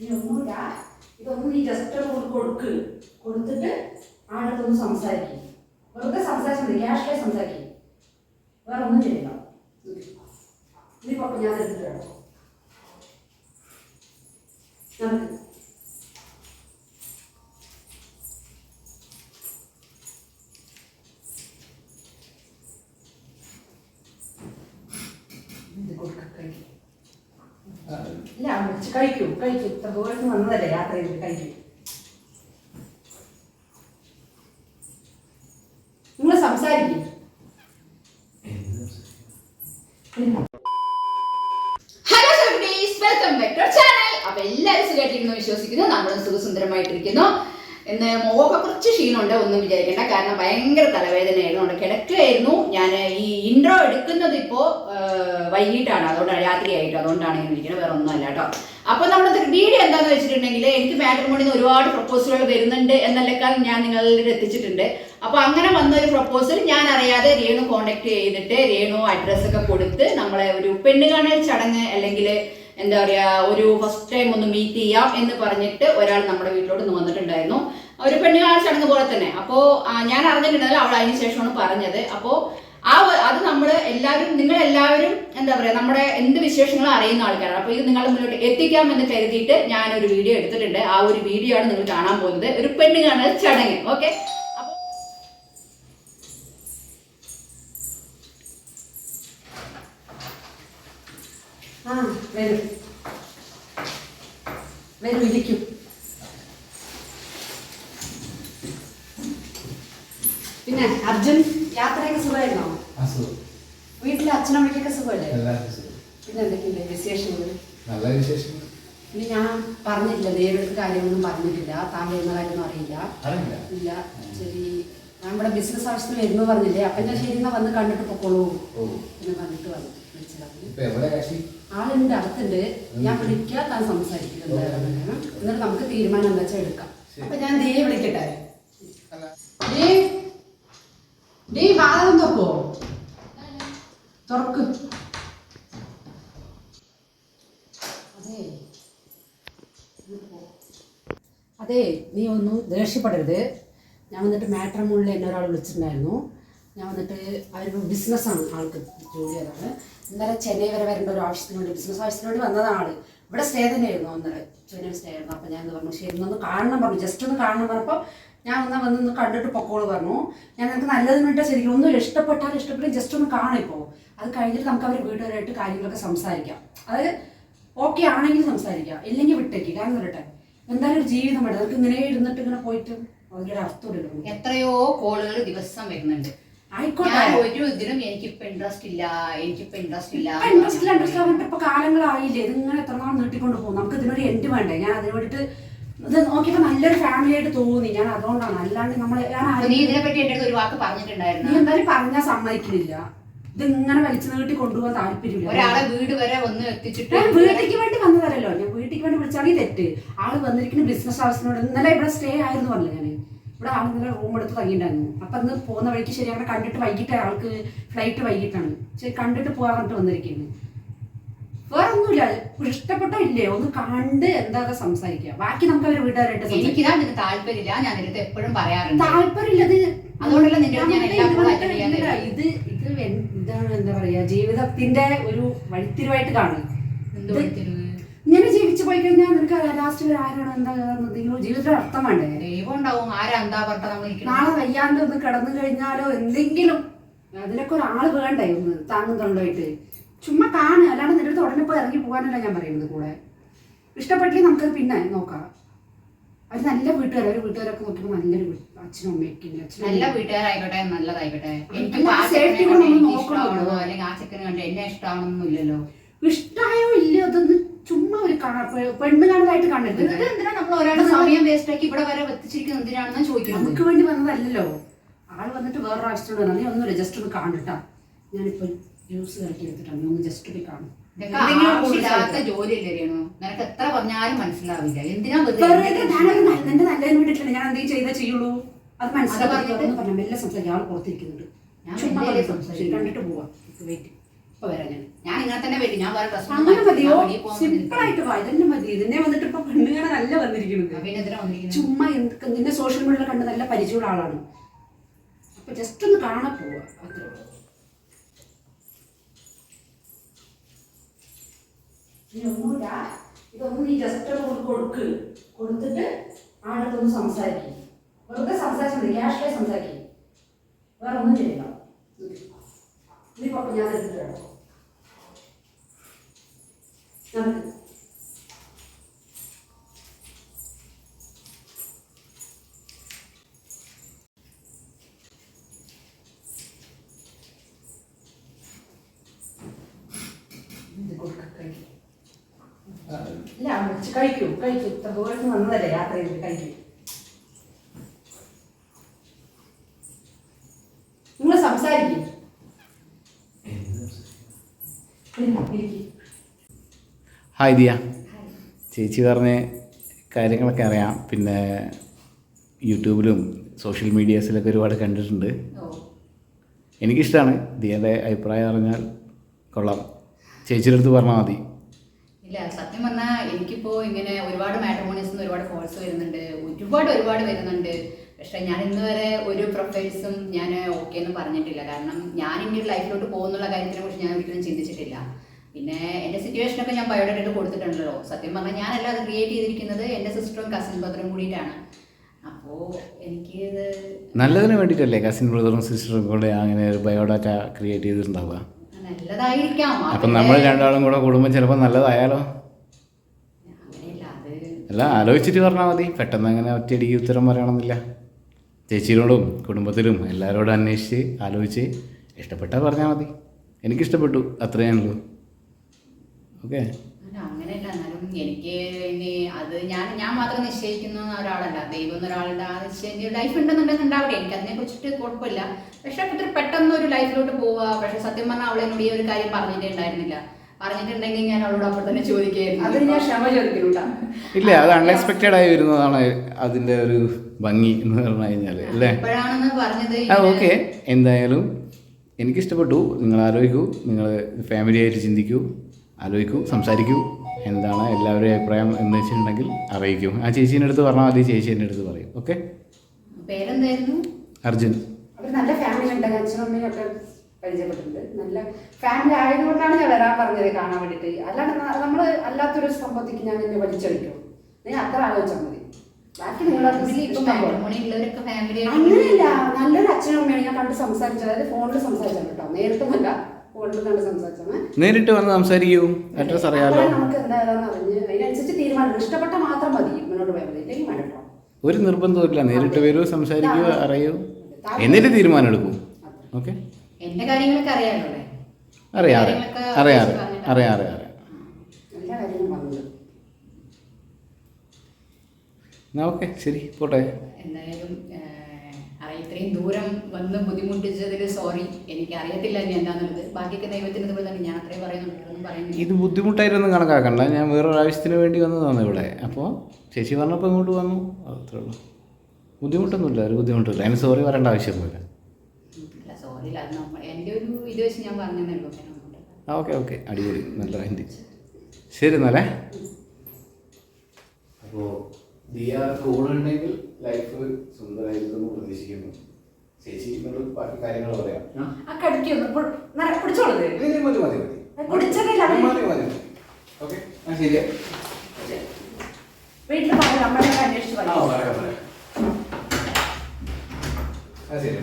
ഇനി ഒന്നുമില്ല. ഇതൊന്നും നീ ജസ്റ്റ് ഒന്ന് കൊടുക്ക്. കൊടുത്തിട്ട് ആടുത്തൊന്ന് സംസാരിക്കും. വെറുതെ സംസാരിച്ചാൽ മതി. ക്യാഷ്വലായി സംസാരിക്കും. വേറെ ഒന്നും ചെയ്യണ്ട. ഇനി ഞാൻ എടുത്തിട്ട്. നടക്ക്. ഇത് കൊടുക്ക്, കഴിക്ക്. ഇല്ല വിളിച്ച് കഴിക്കൂ കഴിക്കൂ. ഇത്ര ദൂരത്ത് വന്നതല്ലേ യാത്ര ചെയ്തിട്ട് കഴിക്കൂ നിങ്ങൾ സംസാരിക്കും. Hello celebrities welcome back to channel അപ്പൊ എല്ലാവരും സുഖമായിട്ടിരിക്കുന്നു വിശ്വസിക്കുന്നു. നമ്മളും സുഖസുന്ദരമായിട്ടിരിക്കുന്നു. ഇന്ന് മോഹൊക്കെ കുറച്ച് ക്ഷീണമുണ്ട് ഒന്നും വിചാരിക്കേണ്ട. കാരണം ഭയങ്കര തലവേദനയായിരുന്നു. അവിടെ കിടക്കുകയായിരുന്നു. ഞാൻ ഈ ഇൻട്രോ എടുക്കുന്നത് ഇപ്പോൾ വൈകിട്ടാണ്. അതുകൊണ്ടാണ് രാത്രിയായിട്ട്. അതുകൊണ്ടാണ് ഞാൻ വിളിക്കുന്നത്. വേറെ ഒന്നുമല്ല കേട്ടോ. അപ്പൊ നമ്മുടെ വീഡിയോ എന്താണെന്ന് വെച്ചിട്ടുണ്ടെങ്കിൽ എനിക്ക് മാട്രിമോണിയിൽ നിന്ന് ഒരുപാട് പ്രപ്പോസലുകൾ വരുന്നുണ്ട് എന്നല്ലേക്കാൾ ഞാൻ നിങ്ങളിൽ എത്തിച്ചിട്ടുണ്ട്. അപ്പോൾ അങ്ങനെ വന്ന ഒരു പ്രപ്പോസൽ ഞാൻ അറിയാതെ രേണു കോണ്ടാക്ട് ചെയ്തിട്ട് രേണു അഡ്രസ്സൊക്കെ കൊടുത്ത് നമ്മളെ ഒരു പെണ്ണുകാണൽ ചടങ്ങ് അല്ലെങ്കിൽ എന്താ പറയാ ഒരു ഫസ്റ്റ് ടൈം ഒന്ന് മീറ്റ് ചെയ്യാം എന്ന് പറഞ്ഞിട്ട് ഒരാൾ നമ്മുടെ വീട്ടിലോട്ട് ഒന്ന് വന്നിട്ടുണ്ടായിരുന്നു. ഒരു പെണ്ണുകാണൽ ചടങ്ങ് പോലെ തന്നെ. അപ്പോ ഞാൻ അറിഞ്ഞിട്ടുണ്ടെങ്കിൽ അവൾ അതിന് ശേഷമാണ് പറഞ്ഞത്. അപ്പോ ആ അത് നമ്മൾ എല്ലാവരും നിങ്ങൾ എല്ലാവരും എന്താ പറയാ നമ്മുടെ എന്ത് വിശേഷങ്ങളും അറിയുന്ന ആൾക്കാരാണ്. അപ്പോൾ ഇത് നിങ്ങളുടെ മുന്നോട്ട് എത്തിക്കാം എന്ന് കരുതിയിട്ട് ഞാൻ ഒരു വീഡിയോ എടുത്തിട്ടുണ്ട്. ആ ഒരു വീഡിയോ ആണ് നിങ്ങൾ കാണാൻ പോകുന്നത്. ഒരു പെണ്ണുകാണൽ ചടങ്ങ്. ഓക്കെ? ആ വരൂ. വരൂ ഇരിക്കും. പിന്നെ അർജുൻ യാത്രയൊക്കെ സുഖമായിരുന്നോ? വീട്ടിലെ അച്ഛനമ്മയ്ക്കൊക്കെ സുഖമല്ലേ? പിന്നെ എന്തൊക്കെയുണ്ട് വിശേഷങ്ങൾ? നല്ല വിശേഷങ്ങൾ. ഇനി ഞാൻ പറഞ്ഞില്ല നേരിട്ട് കാര്യമൊന്നും പറഞ്ഞിട്ടില്ല. താൻ വരുന്ന കാര്യമൊന്നും അറിയില്ല. ഇല്ല. ശരി. ഞാൻ ഇവിടെ ബിസിനസ് ആവശ്യത്തിന് വരുന്നു പറഞ്ഞില്ലേ. അപ്പൊ ഞാൻ ശരി എന്നാ വന്ന് കണ്ടിട്ട് പൊക്കോളൂ. എന്ന് പറഞ്ഞിട്ട് വന്നു. വിളിച്ചതാണ് എവിടെ അടുത്തുണ്ട് ഞാൻ വിളിക്കാത്ത എന്തായാലും എന്നിട്ട് നമുക്ക് തീരുമാനം എന്താ വെച്ചാൽ എടുക്കാം. അപ്പൊ ഞാൻ ദേ വിളിക്കട്ടെ. ഡേ വാദം തുറക്കോ തുറക്ക്. അതെ. അതെ നീ ഒന്നും ദേഷ്യപ്പെടരുത്. ഞാൻ വന്നിട്ട് മാട്രമോണിൽ എന്നെ ഒരാൾ വിളിച്ചിട്ടുണ്ടായിരുന്നു. ഞാൻ വന്നിട്ട് അവരിപ്പോൾ ബിസിനസ്സാണ് ആൾക്ക് ജോലി ചെയ്തതാണ് ഇന്നലെ ചെന്നൈ വരെ വരേണ്ട ഒരു ആവശ്യത്തിന് വേണ്ടി ബിസിനസ് ആവശ്യത്തിന് വേണ്ടി വന്നതാണ് ആൾ. ഇവിടെ സ്റ്റേ തന്നെയായിരുന്നു അന്നേരം ചെന്നൈ സ്റ്റേ ആയിരുന്നു. അപ്പം ഞാൻ പറഞ്ഞു ശരി ഒന്ന് കാണണം പറഞ്ഞു. ജസ്റ്റ് ഒന്ന് കാണണം പറഞ്ഞപ്പോൾ ഞാൻ ഒന്ന് വന്ന് കണ്ടിട്ട് പൊക്കോൾ പറഞ്ഞു. ഞാൻ നിനക്ക് നല്ലതിന് വേണ്ടി ശരിക്കും ഒന്നും ഇഷ്ടപ്പെട്ടാൽ ഇഷ്ടപ്പെട്ട് ജസ്റ്റ് ഒന്ന് കാണിപ്പോൾ അത് കഴിഞ്ഞിട്ട് നമുക്ക് അവർ വീട്ടുകാരായിട്ട് കാര്യങ്ങളൊക്കെ സംസാരിക്കാം. അതായത് ഓക്കെ ആണെങ്കിൽ സംസാരിക്കാം ഇല്ലെങ്കിൽ വിട്ടേക്ക്. കാരണം വരട്ടെ എന്തായാലും ഒരു ജീവിതം വേണ്ട? നമുക്ക് ഇങ്ങനെ ഇരുന്നിട്ട് ഇങ്ങനെ പോയിട്ട്. അവരുടെ അർത്ഥം എടുക്കണം എത്രയോ കോളുകൾ ദിവസം വരുന്നുണ്ട്. ഞാൻ ഒരു എനിക്കിപ്പോ ഇൻട്രസ്റ്റ് ഇല്ല എനിക്കിപ്പോ ഇൻട്രസ്റ്റ് ഇല്ല. ഇപ്പൊ ഇൻട്രസ്റ്റ് ഇല്ല ഇൻട്രസ്റ്റ് ആവുന്നുണ്ട് ഇപ്പൊ കാലങ്ങളായില്ലേ? ഇതിങ്ങനെ എത്ര നാൾ നീട്ടിക്കൊണ്ട് പോകും? നമുക്ക് ഇതിനൊരു എൻഡ് വേണ്ടേ? ഞാൻ അതിന് വേണ്ടിട്ട് ഇത് നോക്കിയപ്പോ നല്ലൊരു ഫാമിലി ആയിട്ട് തോന്നി. ഞാൻ അതുകൊണ്ടാണ്. അല്ലാണ്ട് നമ്മൾ നീ ഇതിനെ പറ്റി എന്റെ അടുത്ത് ഒരു വാക്ക് നീ എന്തായാലും പറഞ്ഞാൽ സമ്മതിക്കുന്നില്ല. ഇത് ഇങ്ങനെ വലിച്ചു നീട്ടി കൊണ്ടുപോകാൻ താല്പര്യമില്ല. ഒരാളെ വീട് വരെ ഒന്ന് എത്തിച്ചിട്ട് ഞാൻ വീട്ടിലേക്ക് വേണ്ടി വന്നതല്ലോ ഞാൻ വീട്ടിലേക്ക് വേണ്ടി വിളിച്ചാണെങ്കിൽ തെറ്റ്? ആൾ വന്നിരിക്കുന്ന ബിസിനസ് ആവശ്യത്തിനോട് ഇന്നലെ ഇവിടെ സ്റ്റേ ആയിരുന്നു പറഞ്ഞു ഞാൻ ഇവിടെ ആൾ ഇന്നലെ റൂം എടുത്ത് തങ്ങിയിട്ടുണ്ടായിരുന്നു അപ്പൊ ഇന്ന് പോകുന്ന വഴിക്ക് ശരി അങ്ങനെ കണ്ടിട്ട് വൈകിട്ട് ആൾക്ക് ഫ്ലൈറ്റ് വൈകിട്ടാണ്. ശരി കണ്ടിട്ട് പോകാൻ പറഞ്ഞിട്ട് വന്നിരിക്കുന്നു. വേറെ ഒന്നുമില്ല ഇഷ്ടപ്പെട്ടോ ഇല്ലേ? ഒന്ന് കണ്ട് എന്താ സംസാരിക്കുക. ബാക്കി നമുക്ക് അവരെ വീട്ടുകാരായിട്ട് എനിക്ക് എനിക്കിതാ നിനക്ക് താല്പര്യമില്ല. ഞാൻ നിന്റെ എപ്പോഴും പറയാറുണ്ട്. താല്പര്യമില്ല ഇത് അതുകൊണ്ടല്ല നിന്റെ ഇത് ഇത് എന്താണ് എന്താ പറയാ ജീവിതത്തിന്റെ ഒരു വഴിത്തിരിവായിട്ട് കാണും എന്ത് വിളിച്ചിരുന്നു? ഇങ്ങനെ ജീവിച്ചു പോയി കഴിഞ്ഞാൽ നിനക്ക് ലാസ്റ്റ് ആരാണ് എന്താ ജീവിതത്തിൽ അർത്ഥം വേണ്ടേ? ദൈവം ഉണ്ടാവും. ആരാ എന്താ നമ്മൾ നാളെ വയ്യാണ്ട് ഒന്ന് കിടന്നു കഴിഞ്ഞാലോ എന്തെങ്കിലും അതിനൊക്കെ ഒരാൾ വേണ്ടേ ഒന്ന് താങ്ങും തൊണ്ടായിട്ട് ചുമ്മാ കാണുക അല്ലാണ്ട് നിന്റെ അടുത്ത് ഉടനെ പോയി ഇറങ്ങി പോകാനല്ല ഞാൻ പറയുന്നത് കൂടെ? ഇഷ്ടപ്പെട്ടില്ലെങ്കിൽ നമുക്കത് പിന്നെ നോക്കാം. അത് നല്ല വീട്ടുകാർ ഒരു വീട്ടുകാരൊക്കെ നോക്കുമ്പോൾ നല്ലൊരു അച്ഛനും അമ്മയൊക്കെ അച്ഛനും നല്ല. വീട്ടുകാരായിക്കോട്ടെ നല്ലതായിക്കോട്ടെ. എനിക്ക് അല്ല, ആ ചെക്കനെ കണ്ട് അല്ലെങ്കിൽ ആ ചെക്കനെ എന്നെ ഇഷ്ടമാണെന്നൊന്നുമില്ലല്ലോ. ഇഷ്ടായോ ഇല്ലയോ അതൊന്ന് ചുമ്മാ കണ്ടിട്ടുണ്ട് എന്തിനാ നമ്മൾ ഒരാളുടെ സമയം വേസ്റ്റ് ആക്കി ഇവിടെ വരെ എത്തിച്ചിരിക്കുന്നത് എന്തിനാണെന്ന് ചോദിക്കുന്നത്? നമുക്ക് വേണ്ടി വന്നതല്ലല്ലോ. ആൾ വന്നിട്ട് വേറെ ആവശ്യത്തോട് നീ ഒന്ന് ജസ്റ്റ് ഒന്ന് കാണിട്ടാ. ഞാനിപ്പോ ജ്യൂസ് കലക്കി എടുത്തിട്ടാണ് ഒന്ന് ജസ്റ്റ് പോയി കാണും. നിനക്ക് എത്ര പറഞ്ഞാലും മനസ്സിലാവില്ല. എന്തിനാ എന്റെ നല്ലതിന് ഞാൻ എന്തെങ്കിലും ചെയ്താൽ ചെയ്യുള്ളൂ. അത് മനസ്സിലാക്കി? പറഞ്ഞു മെല്ലെ സംസാരിക്കും. ആൾ പുറത്തിരിക്കുന്നുണ്ട്. ഞാൻ കണ്ടിട്ട് പോവാം. വെയിറ്റ് അങ്ങനെ മതിയോ? വാ. ഇതന്നെ മതി. ഇതിനെ വന്നിട്ട് ഇപ്പൊ വന്നിരിക്കുന്നത്. ചുമ്മാ നിന്നെ സോഷ്യൽ മീഡിയയിൽ കണ്ട് നല്ല പരിചയമുള്ള ആളാണ്. അപ്പൊ ജസ്റ്റ് ഒന്ന് കാണാൻ പോവാ. അത്രേ ഉള്ളൂ. ഇതൊന്നും നീ ജസ്റ്റ് ഒന്ന് കൊടുക്ക്. കൊടുത്തിട്ട് ആളടുത്തൊന്ന് സംസാരിക്കും. വെറുതെ സംസാരിച്ചാൽ മതി. ക്യാഷ്വലായി സംസാരിക്കും. വേറെ ഒന്നും ചെയ്യണ്ട. പപ്പ ഞാൻ എടുത്തിട്ട് വേണം നമുക്ക് ഇത് ഇല്ല കഴിക്കൂ കഴിക്കൂ ഇത്ര ദൂരത്ത് വന്നതല്ലേ യാത്ര കഴിക്കൂ നിങ്ങൾ സംസാരിക്കും ഹായ് ദിയ ചേച്ചി പറഞ്ഞ കാര്യങ്ങളൊക്കെ അറിയാം. പിന്നെ യൂട്യൂബിലും സോഷ്യൽ മീഡിയാസിലൊക്കെ ഒരുപാട് കണ്ടിട്ടുണ്ട്. എനിക്കിഷ്ടമാണ് ദിയയുടെ അഭിപ്രായം അറിഞ്ഞാൽ കൊള്ളാം. ചേച്ചിയുടെ അടുത്ത് പറഞ്ഞാൽ മതി. ഇല്ല സത്യം പറഞ്ഞാൽ എനിക്കിപ്പോൾ ഇങ്ങനെ ഒരുപാട് മാട്രിമോണീസ് ഒരുപാട് കോൾസ് വരുന്നുണ്ട്. ഒരുപാട് ഒരുപാട് വരുന്നുണ്ട്. പക്ഷേ ഞാൻ ഇന്ന് വരെ ഒരു പ്രൊഫൈൽസും ഞാൻ ഓക്കെ എന്ന് പറഞ്ഞിട്ടില്ല. കാരണം ഞാൻ ഇനി ലൈഫിലോട്ട് പോകുന്നുള്ള കാര്യത്തിനെ കുറിച്ച് ഞാൻ ഒരിക്കലും ചിന്തിച്ചിട്ടില്ല. പിന്നെ എന്റെ സിറ്റുവേഷനൊക്കെ ഞാൻ ബയോഡേറ്റ് കൊടുത്തിട്ടുണ്ടല്ലോ. സത്യം പറഞ്ഞാൽ ഞാനല്ല അത് ക്രിയേറ്റ് ചെയ്തിരിക്കുന്നത് എന്റെ സിസ്റ്ററും കസിൻ ബ്രദറും കൂടിയിട്ടാണ്. അപ്പോൾ എനിക്ക് ഇത് നല്ലതിന് വേണ്ടിയിട്ടല്ലേ കസിൻ ബ്രദറും സിസ്റ്ററും കൂടെ അങ്ങനെ ഒരു ബയോഡാറ്റ ക്രിയേറ്റ് ചെയ്തിട്ടുണ്ടാവുക? നല്ലതായിരിക്കാം. അപ്പം നമ്മൾ രണ്ടാളും കൂടെ കൂടുമ്പോൾ ചിലപ്പോൾ നല്ലതായാലോ? അല്ല ആലോചിച്ചിട്ട് പറഞ്ഞാൽ മതി. പെട്ടെന്ന് അങ്ങനെ ഒറ്റയടിക്ക് ഉത്തരം പറയണമെന്നില്ല. ചേച്ചിയോടും കുടുംബത്തിലും എല്ലാവരോടും അന്വേഷിച്ച് ആലോചിച്ച് ഇഷ്ടപ്പെട്ടാൽ പറഞ്ഞാൽ മതി. എനിക്കിഷ്ടപ്പെട്ടു. അത്രയേ ഉള്ളൂ. ഓക്കെ അങ്ങനെയല്ല. എന്നാലും എനിക്ക് ഇനി അത് ഞാൻ ഞാൻ മാത്രം നിശ്ചയിക്കുന്ന ഒരാളല്ല. ദൈവം എന്നൊരാളുടെ ആ നിശ്ചയം ലൈഫ് ഉണ്ടെന്നുണ്ടെങ്കിൽ ഉണ്ടാവട്ടെ. എനിക്ക് അതിനെ കുറിച്ചിട്ട് കുഴപ്പമില്ല. പക്ഷെ അത്ര പെട്ടെന്ന് ഒരു ലൈഫിലോട്ട് പോവുക. പക്ഷെ സത്യം പറഞ്ഞാൽ അവളെ എന്നോട് ഈ ഒരു കാര്യം പറഞ്ഞിട്ടുണ്ടായിരുന്നില്ല പറഞ്ഞിട്ടുണ്ടെങ്കിൽ ഞാൻ അവളോട് അപ്പോൾ തന്നെ അതിന് ചോദിക്കുകയായിരുന്നു ഞാൻ ക്ഷമ ചോദിക്കുന്നു ഇല്ല അത് അൺഎക്സ്പെക്റ്റഡ് ആയി വരുന്നതാണ് അതിന്റെ ഒരു ഭംഗി എന്ന് പറഞ്ഞു കഴിഞ്ഞാൽ അല്ലേ? പറഞ്ഞത് ആ ഓക്കെ എന്തായാലും എനിക്കിഷ്ടപ്പെട്ടു. നിങ്ങൾ ആലോചിക്കൂ നിങ്ങൾ ഫാമിലി ആയിട്ട് ചിന്തിക്കൂ. ആലോചിക്കൂ സംസാരിക്കൂ. എന്താണ് എല്ലാവരുടെയും അഭിപ്രായം എന്ന് വെച്ചിട്ടുണ്ടെങ്കിൽ അറിയിക്കും. ആ ചേച്ചീന്റെ അടുത്ത് പറഞ്ഞാൽ മതി ചേച്ചി എന്റെ അടുത്ത് പറയും. ഓക്കെ? പേരെന്തായിരുന്നു? അർജുൻ. നല്ല ഫാമിലി ഉണ്ട്. അച്ഛനും അമ്മയൊക്കെ പരിചയപ്പെട്ടിട്ടുണ്ട്. നല്ല ഫാമിലി ആയതുകൊണ്ടാണ് ഞാൻ വരാൻ പറഞ്ഞത് കാണാൻ വേണ്ടിയിട്ട്. അല്ലാണ്ട് നമ്മൾ അല്ലാത്തൊരു സംഭവത്തേക്ക് ഞാൻ നിന്നെ വലിച്ചടിക്കും നീ അത്ര ആലോചിച്ചാൽ മതി. ബാക്കി അങ്ങനെയല്ല. നല്ലൊരു അച്ഛനും അമ്മയാണ് ഞാൻ കണ്ട് സംസാരിച്ചത്. അതായത് ഫോണിൽ സംസാരിച്ചാൽ കേട്ടോ. നേരിട്ടൊന്നുമല്ല. ഫോണിൽ കണ്ട് സംസാരിച്ചാണ് നേരിട്ട് വന്ന് സംസാരിക്കൂ. അഡ്രസ് അറിയാലോ. നമുക്ക് എന്തായാലും അറിഞ്ഞ് അതിനനുസരിച്ച് തീരുമാനം ഇഷ്ടപ്പെട്ട മാത്രം മതി. മുന്നോട്ട് പോയാൽ ഇല്ലെങ്കിൽ വേണ്ട ഒരു നിർബന്ധമില്ല നേരിട്ട് വരൂ സംസാരിക്കൂ അറിയൂ. എന്നിട്ട് തീരുമാനം എടുക്കൂ. ഓക്കെ? എന്റെ കാര്യങ്ങളൊക്കെ അറിയാറ് അറിയാറ്. അറിയാം അറിയാം കാര്യങ്ങളൊക്കെ അറിയാം. അറിയിച്ച് അറിയാം അറിയാം അറിയാം എല്ലാ കാര്യങ്ങളും പറഞ്ഞത് എന്നാ ഓക്കെ. ശരി. പോട്ടെ. എന്തായാലും ഇത്രയും ദൂരം വന്ന് ബുദ്ധിമുട്ടിച്ചതിൽ സോറി എനിക്ക് അറിയത്തില്ല ഇനി എന്താന്നുള്ളത്. ബാക്കിയൊക്കെ ദൈവത്തിന് ഇതുപോലെ തന്നെ ഞാൻ അത്രയും പറയുന്നുണ്ട്. പറയുന്നില്ല. ഇത് ബുദ്ധിമുട്ടായിട്ടൊന്നും കണക്കാക്കണ്ട. ഞാൻ വേറൊരു ആവശ്യത്തിന് വേണ്ടി വന്നതാണ് ഇവിടെ. അപ്പോൾ ചേച്ചി പറഞ്ഞപ്പോൾ ഇങ്ങോട്ട് വന്നു. അത്രേ ഉള്ളൂ. ബുദ്ധിമുട്ടൊന്നുമില്ല ഒരു ബുദ്ധിമുട്ടില്ല അതിന് സോറി പറയേണ്ട ആവശ്യമൊന്നുമില്ല. സോറി അത് എന്റെ ഒരു ഇത് വെച്ച് ഞാൻ ഓക്കെ ഓക്കെ. അടിപൊളി. നല്ല ഹിന്ദി ശരി എന്നാലേ. അപ്പോൾ ദിയ കൂടുണ്ടെങ്കിൽ ലൈഫ് സുന്ദരമായിരിക്കുമെന്ന് പ്രതീക്ഷിക്കുന്നു. ചേച്ചി എന്നോട് ബാക്കി കാര്യങ്ങൾ പറയാം. ആ. കടിക്കുന്നു പിടിച്ചോളൂ മതി മതി. മതി. മതി. മതി ഓക്കെ ആ ശരിയാ. വീട്ടിൽ പറഞ്ഞു നമ്മളെ അന്വേഷിച്ച് പറഞ്ഞു പറയാം. പറയാം ആ ശരി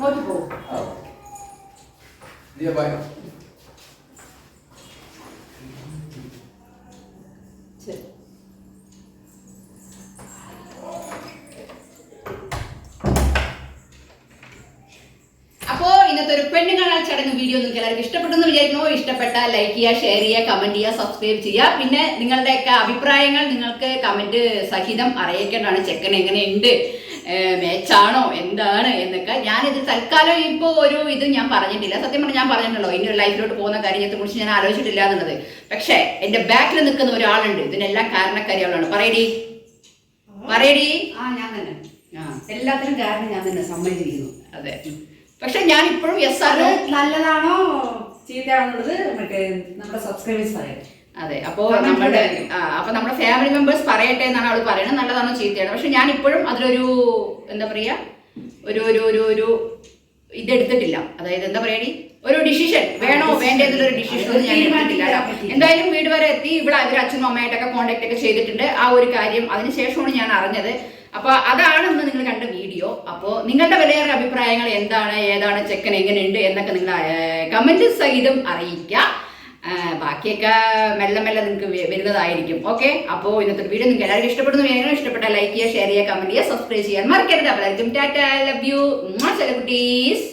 നോക്കി പോകും ദിയ ബൈ ശരി അപ്പോ കാണാൻ ചടങ്ങ് വീഡിയോ നിങ്ങൾക്ക് എല്ലാവർക്കും ഇഷ്ടപ്പെട്ടെന്ന് വിചാരിക്കുന്നു. ഇഷ്ടപ്പെട്ടാൽ ലൈക്ക് ചെയ്യുക ഷെയർ ചെയ്യുക കമന്റ് ചെയ്യുക സബ്സ്ക്രൈബ് ചെയ്യുക. പിന്നെ നിങ്ങളുടെയൊക്കെ അഭിപ്രായങ്ങൾ നിങ്ങൾക്ക് കമന്റ് സഹിതം അറിയിക്കേണ്ടതാണ്. ചെക്കൻ എങ്ങനെയുണ്ട്? മേച്ചാണോ എന്താണ്? എന്നൊക്കെ. ഞാനിത് തൽക്കാലം ഇപ്പോൾ ഒരു ഇത് ഞാൻ പറഞ്ഞിട്ടില്ല. സത്യം പറഞ്ഞാൽ ഞാൻ പറഞ്ഞിട്ടുണ്ടല്ലോ. ഇനി ഒരു ലൈഫിലോട്ട് പോകുന്ന കാര്യത്തെ കുറിച്ച് ഞാൻ ആലോചിച്ചിട്ടില്ല എന്നുള്ളത്. പക്ഷേ എന്റെ ബാക്കിൽ നിൽക്കുന്ന ഒരാളുണ്ട്. ഇതിനെല്ലാം കാരണക്കാരി അവളാണ് പറയടി പറയടി. ആ ഞാൻ തന്നെ. ആ എല്ലാത്തിനും കാരണം ഞാൻ തന്നെ. സമ്മതിച്ചിരിക്കുന്നു. അതെ. പക്ഷെ ഞാൻ ഇപ്പോഴും എസ് ആർ നല്ലതാണോ ചീത്തയാണെന്നുള്ളത് മറ്റേ നമ്മുടെ സബ്സ്ക്രൈബേഴ്സ് പറയാം. അതെ അപ്പോ നമ്മുടെ. അപ്പൊ നമ്മുടെ ഫാമിലി മെമ്പേഴ്സ് പറയട്ടെ എന്നാണ് അവൾ പറയുന്നത് നല്ലതാണോ ചീത്തയാണോ? പക്ഷെ ഞാൻ ഇപ്പോഴും അതിലൊരു എന്താ പറയാ ഒരു ഒരു ഒരു ഒരു ഇതെടുത്തിട്ടില്ല അതായത് എന്താ പറയണി ഒരു ഡിസിഷൻ വേണോ വേണ്ടേ എന്നുള്ളൊരു ഡിസിഷൻ ഒന്നും ഞാൻ എടുത്തിട്ടില്ല. എന്തായാലും വീട് വരെ എത്തി. ഇവിടെ അവർ അച്ഛനും അമ്മയായിട്ടൊക്കെ കോണ്ടാക്ട് ഒക്കെ ചെയ്തിട്ടുണ്ട്. ആ ഒരു കാര്യം അതിനുശേഷമാണ് ഞാൻ അറിഞ്ഞത്. അപ്പൊ അതാണ് ഇന്ന് നിങ്ങൾ കണ്ട വീഡിയോ അപ്പോൾ നിങ്ങളുടെ വിലയേറെ അഭിപ്രായങ്ങൾ എന്താണ് ഏതാണ് ചെക്കൻ എങ്ങനെയുണ്ട് എന്നൊക്കെ നിങ്ങൾ കമന്റ് സഹിതം അറിയിക്കുക ബാക്കിയൊക്കെ മെല്ലെ മെല്ലെ നിങ്ങൾക്ക് വരുന്നതായിരിക്കും. ഓക്കെ അപ്പോൾ ഇന്നത്തെ വീഡിയോ നിങ്ങൾക്ക് എല്ലാവർക്കും ഇഷ്ടപ്പെടുന്നു. വേണമെങ്കിൽ ഇഷ്ടപ്പെട്ട ലൈക്ക് ചെയ്യുക ഷെയർ ചെയ്യുക കമന്റ് ചെയ്യുക സബ്സ്ക്രൈബ് ചെയ്യാൻ മറക്കരുത്. അപ്പോൾ ടാറ്റ ലവ് യു സെലിബ്രിറ്റീസ്